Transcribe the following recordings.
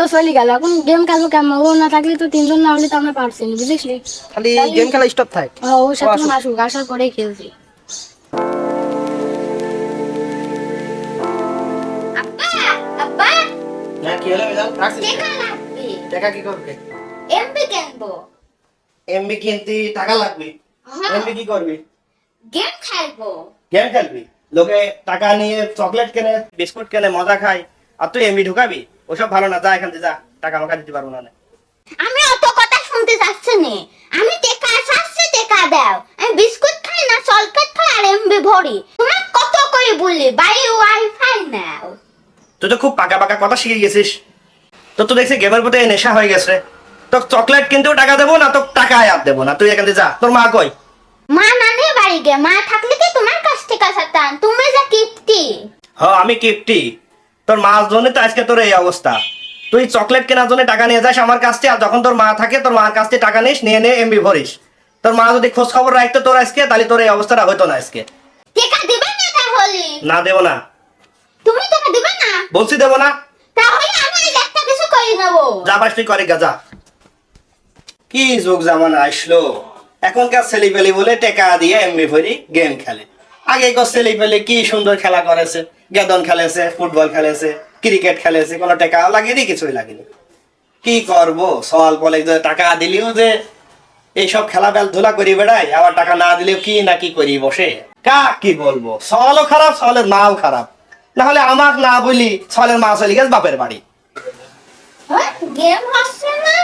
তো চলে গেল। এখন গেম খেলব কেমন? ও না থাকলে তো তিনজন না হলে তো আমরা পারছি না বুঝিস খালি গেম খেলা স্টপ থাক। হ্যাঁ, ও সাথে আসুক। আসার পরেই খেলছি। না কি টাকা করবে? এমবি কিনবো? এমবি কিনতে টাকা লাগবে। হ্যাঁ। এমবি কি করবি? গেম খেলব। গেম খেলবি? লোকে টাকা নিয়ে চকলেট কেনে বিস্কুট কেনে মজা খায় আর তুই এমবি ঢুকাবি? ওসব ভালো না যা এখান থেকে যা। টাকা আমাকে দিতে পারব না আমি অত কথা শুনতে চাচ্ছি না। আমি টেকা চাচ্ছি টেকা দাও। আমি বিস্কুট খাই না চলকেট খাই আর এমবি ভরি। তোমার কত করে বলি বাই ওয়াইফাই নাও। তুই তো খুব পাকা পাকা কথা শিখে গেছিস। তো তো দেখছি গেমের প্রতি নেশা হয়ে গেছে। তো চকলেট কিনতেও টাকা দেবো না তো টাকা আর দেবো না। তুই এখান থেকে যা। তোর মা কই? মা নানি বাড়ি গে মা থাকলে কি তোমার কাছ থেকে চাতাম তুমি যা কিপটি। হ আমি কিপটি। তোর মার জন্য তো আজকে তোর এই অবস্থা। তুই চকলেট কেনার জন্য টাকা নিয়ে যাস আমার কাছ থেকে আর যখন তোর মা থাকে তোর মার কাছ থেকে টাকা নিস নিয়ে নিয়ে এমবি ভরিস। তোর মা যদি খোঁজ খবর রাখতো তোর আজকে তাহলে তোর এই অবস্থাটা হতো না আজকে। টেকা দিবে না তাহলে? না দেবো না। তুমি টাকা দিবে না? বলছি দেবো না। তাহলে আমি একটা কিছু করে নেব। যা পাস তুই করে গা যা। কি যুগ জামানা আসলো? এখনকার ছেলে পেলে বলে টেকা দিয়ে এমনি ভরি গেম খেলে। আগে কো ছেলে পেলে কি সুন্দর খেলা করেছে? গেদন খেলেছে, ফুটবল খেলেছে, ক্রিকেট খেলেছে, কোনো টাকা লাগেনি, কিছুই লাগেনি। কি করব? সওয়াল যে টাকা দিলেও যে এইসব খেলা বেল ধুলা করি বেড়াই আবার টাকা না দিলেও কি না কি করি বসে? কা কি বলব? সওয়ালও খারাপ, সওয়ালের মাও খারাপ। না হলে আমাক না বলি সওয়ালের মা চলে গেছে বাপের বাড়ি। গেম হচ্ছে না।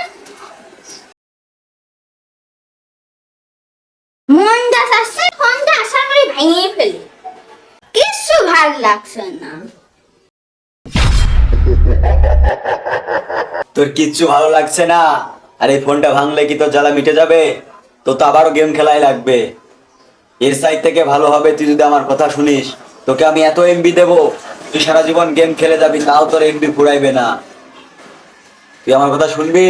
ভালো লাগছে না। তোর কিচ্ছু ভালো লাগছে না? আর এই ফোনটা ভাঙলে কি তোর জ্বালা মিটে যাবে? তো তো আবারও গেম খেলাই লাগবে। এর সাইড থেকে ভালো হবে তুই যদি আমার কথা শুনিস। তোকে আমি এত এমবি দেবো তুই সারা জীবন গেম খেলে যাবি তাও তোর এমবি ফুরাইবে না। তুই আমার কথা শুনবি?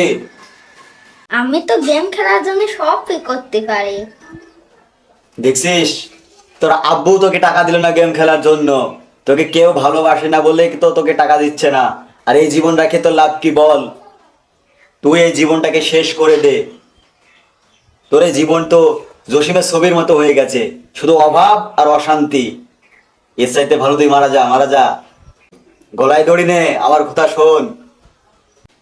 আমি তো গেম খেলার জন্য সব করতে পারি। দেখছিস? তোর আব্বু তোকে টাকা দিল না গেম খেলার জন্য। তোকে কেউ ভালোবাসে না বলে তো তোকে টাকা দিচ্ছে না। আর এই জীবন রাখে তোর লাভ কি বল? তুই এই জীবনটাকে শেষ করে দে। তোর এই জীবন তো জসিমের ছবির মতো হয়ে গেছে। শুধু অভাব আর অশান্তি। এর চাইতে ভালো তুই মারা যা মারা যা। গলায় দড়ি নে, আমার কথা শোন।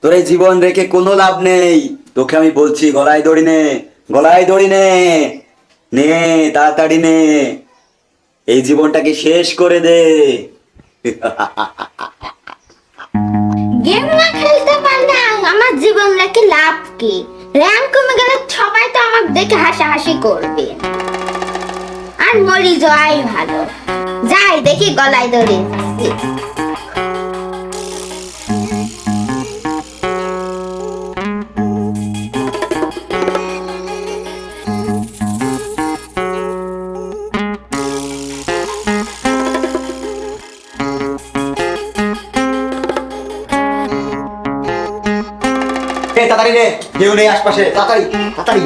তোর এই জীবন রেখে কোনো লাভ নেই। তোকে আমি বলছি, গলায় দড়ি নে, গলায় দড়ি নে। নে, তাড়াতাড়ি নে। এই জীবনটাকে শেষ করে দে। গেম না খেলতে পারলে আমার জীবন নাকি লাভ কি? র্যাঙ্ক কমে গেলে সবাই তো আমার দেখে হাসাহাসি করবে। আর মরি যাওয়াই ভালো। যাই দেখি গলায় দড়ি তাড়াতাড়ি রে কেউ নেই আশপাশে তাড়াতাড়ি তাড়াতাড়ি?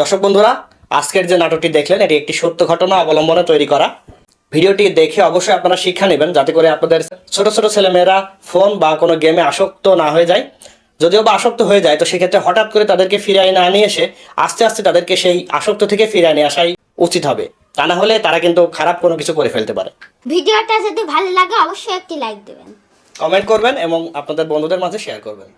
দর্শক বন্ধুরা আজকের যে নাটকটি দেখলেন এটি একটি সত্য ঘটনা অবলম্বনে তৈরি করা। ভিডিওটি দেখে অবশ্যই আপনারা শিক্ষা নেবেন যাতে করে আপনাদের ছোট ছোট ছেলেমেয়েরা ফোন বা কোনো গেমে আসক্ত না হয়ে যায়। যদিও বা আসক্ত হয়ে যায় তো সেক্ষেত্রে হঠাৎ করে তাদেরকে ফিরিয়ে না নিয়ে এসে আস্তে আস্তে তাদেরকে সেই আসক্ত থেকে ফিরিয়ে নিয়ে আসাই উচিত হবে। তা না হলে তারা কিন্তু খারাপ কোনো কিছু করে ফেলতে পারে। ভিডিওটা যদি ভালো লাগে অবশ্যই একটি লাইক দেবেন। কমেন্ট করবেন এবং আপনাদের বন্ধুদের মাঝে শেয়ার করবেন।